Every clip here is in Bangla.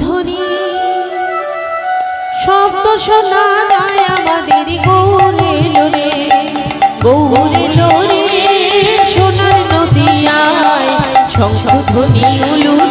ধ্বনি শব্দ শোনা যায় আমাদের গৌরে লোরে গৌরে লোরে সোনার নদিয়ায় শঙ্খ ধ্বনি উলুর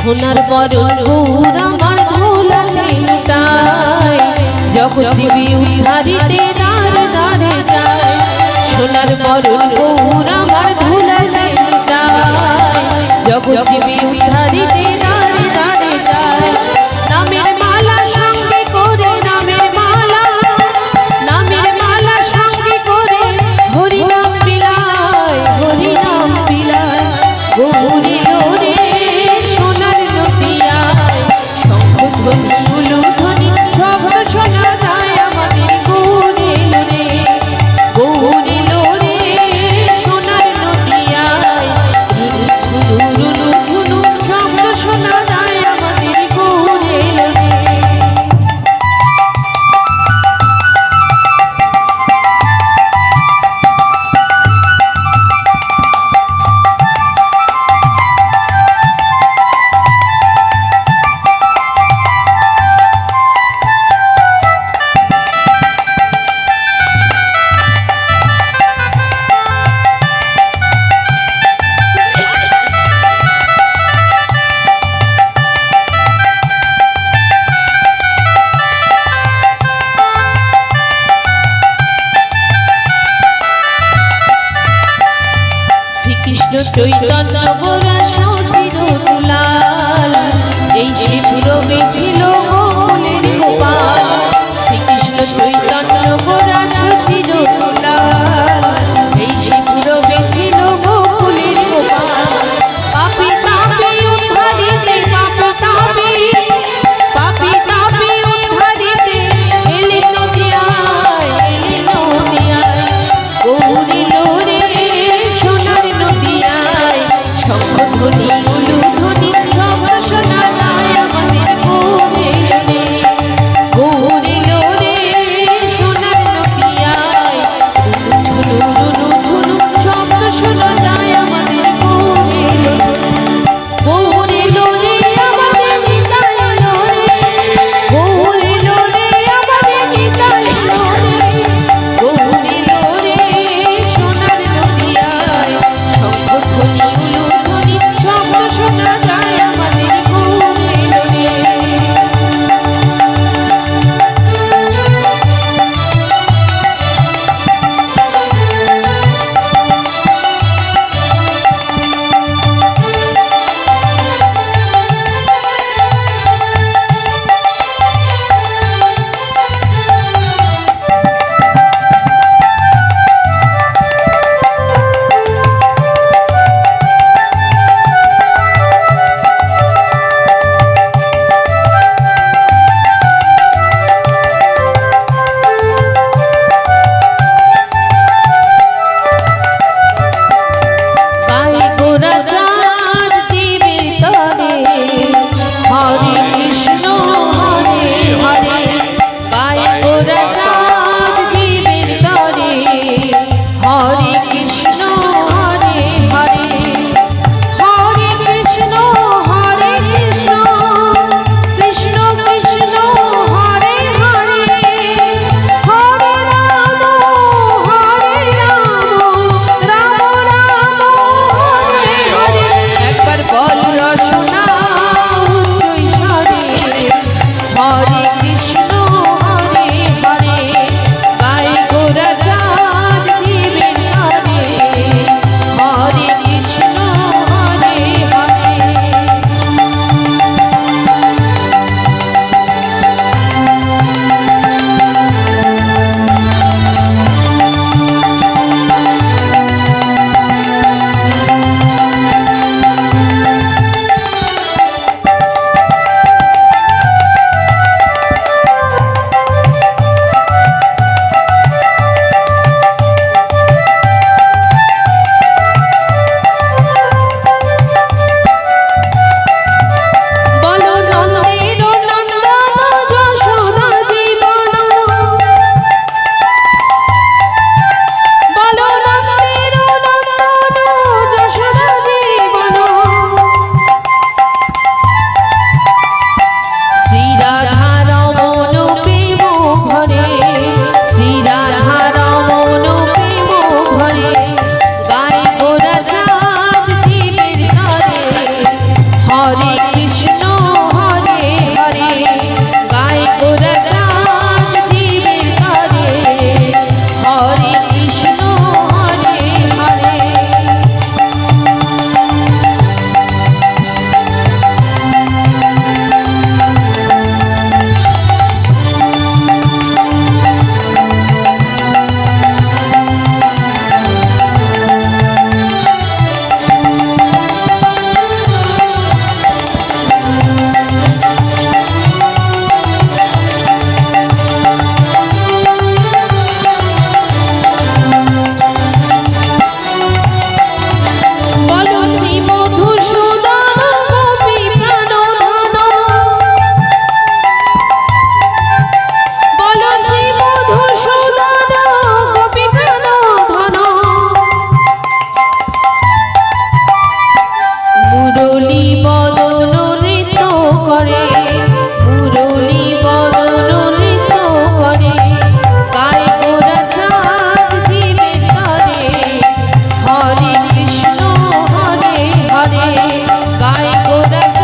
সোনার বরণ গৌরা ধুলালে লুটায় জগৎ জীবী উদ্ধারিতে দার দারে যায়। সোনার বরণ গৌরা ধুলালে লুটায় জগৎ জীবী উদ্ধারিতে কৃষ্ণ চৈতন্য গোরা সচির দুলাল এই শিবির গো গায়ে গোরা